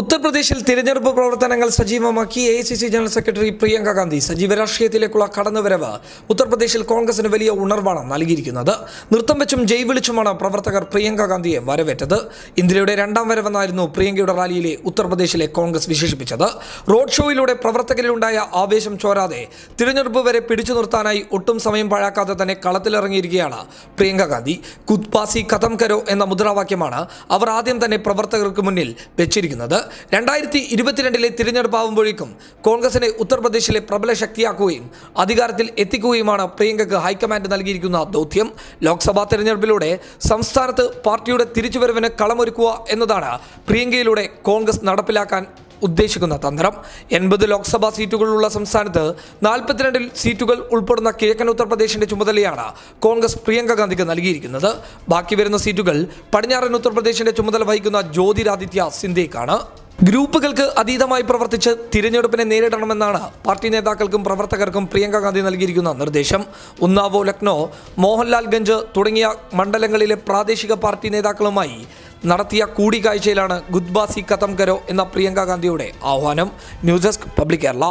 ഉത്തർപ്രദേശിൽ തിരഞ്ഞെടുപ്പ് പ്രവർത്തനങ്ങൾ സജീവമാക്കി A C C general secretary Priyanka Gandhi സജീവ രാഷ്ട്രീയത്തിലേക്കുള്ള കടന്നുവരവ് ഉത്തർപ്രദേശിൽ കോൺഗ്രസിന് വലിയ ഉണർവാണ് നൽകിയിരിക്കുന്നത്. നൃത്തം വെച്ചും ജയ് വിളിച്ചുമാണ് പ്രവർത്തകർ പ്രിയങ്ക ഗാന്ധിയെ വരവേറ്റത്. ഇന്ത്യയുടെ രണ്ടാം വരവെന്നായിരുന്നു പ്രിയങ്കയുടെ റാലിയിലെ ഉത്തർപ്രദേശിലെ കോൺഗ്രസ് വിശേഷിപ്പിച്ചത്. റോഡ് ഷോയിലൂടെ പ്രവർത്തകരിലുണ്ടായ ആവേശം ചോരാതെ തിരഞ്ഞെടുപ്പ് വരെ പിടിച്ചു നിർത്താനായി ഒട്ടും സമയം പാഴാക്കാതെ തന്നെ കളത്തിലിറങ്ങിയിരിക്കുകയാണ് പ്രിയങ്ക ഗാന്ധി. കുത്പാസി കഥം കരോ എന്ന മുദ്രാവാക്യമാണ് അവർ ആദ്യം തന്നെ പ്രവർത്തകർക്ക് മുന്നിൽ വെച്ചിരിക്കുന്നത്. രണ്ടായിരത്തി ഇരുപത്തിരണ്ടിലെ തിരഞ്ഞെടുപ്പാവുമ്പോഴേക്കും കോൺഗ്രസിനെ ഉത്തർപ്രദേശിലെ പ്രബല ശക്തിയാക്കുകയും അധികാരത്തിൽ എത്തിക്കുകയുമാണ് പ്രിയങ്കയ്ക്ക് ഹൈക്കമാൻഡ് നൽകിയിരിക്കുന്ന ദൗത്യം. ലോക്സഭാ തെരഞ്ഞെടുപ്പിലൂടെ സംസ്ഥാനത്ത് പാർട്ടിയുടെ തിരിച്ചുവരവിന് കളമൊരുക്കുക എന്നതാണ് പ്രിയങ്കയിലൂടെ കോൺഗ്രസ് നടപ്പിലാക്കാൻ ഉദ്ദേശിക്കുന്ന തന്ത്രം. എൺപത് ലോക്സഭാ സീറ്റുകളുള്ള സംസ്ഥാനത്ത് നാൽപ്പത്തിരണ്ടിൽ സീറ്റുകൾ ഉൾപ്പെടുന്ന കിഴക്കൻ ഉത്തർപ്രദേശിന്റെ ചുമതലയാണ് കോൺഗ്രസ് പ്രിയങ്ക ഗാന്ധിക്ക് നൽകിയിരിക്കുന്നത്. ബാക്കി വരുന്ന സീറ്റുകൾ പടിഞ്ഞാറൻ ഉത്തർപ്രദേശിന്റെ ചുമതല വഹിക്കുന്ന ജ്യോതിരാദിത്യ സിന്ധ്യയ്ക്കാണ്. ഗ്രൂപ്പുകൾക്ക് അതീതമായി പ്രവർത്തിച്ച് തിരഞ്ഞെടുപ്പിനെ നേരിടണമെന്നാണ് പാർട്ടി നേതാക്കൾക്കും പ്രവർത്തകർക്കും പ്രിയങ്ക ഗാന്ധി നൽകിയിരിക്കുന്ന നിർദ്ദേശം. ഉന്നാവോ ലക്നോ മോഹൻലാൽ ഗഞ്ച് തുടങ്ങിയ മണ്ഡലങ്ങളിലെ പ്രാദേശിക പാർട്ടി നേതാക്കളുമായി നടത്തിയ കൂടിക്കാഴ്ചയിലാണ് ഗുദ്ബാസി കഥം കരോ എന്ന പ്രിയങ്ക ഗാന്ധിയുടെ ആഹ്വാനം. News desk public Kerala.